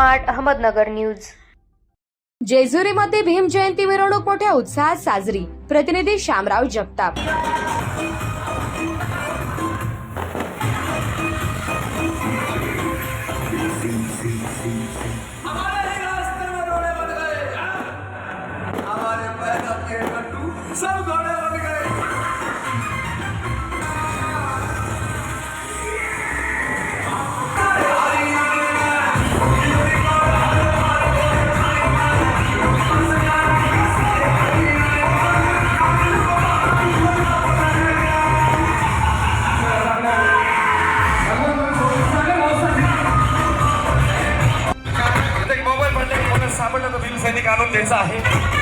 Smart Ahmednagar news. जेजुरीमध्ये Bhim Jayanti मिरवणूक मोठ्या उत्साहात साजरी. प्रतिनिधी श्यामराव जगताप. हमारे रास्ते में रोड़े बन गए। हमारे पैदा के लड्डू सब शिवसैनिक आनंद है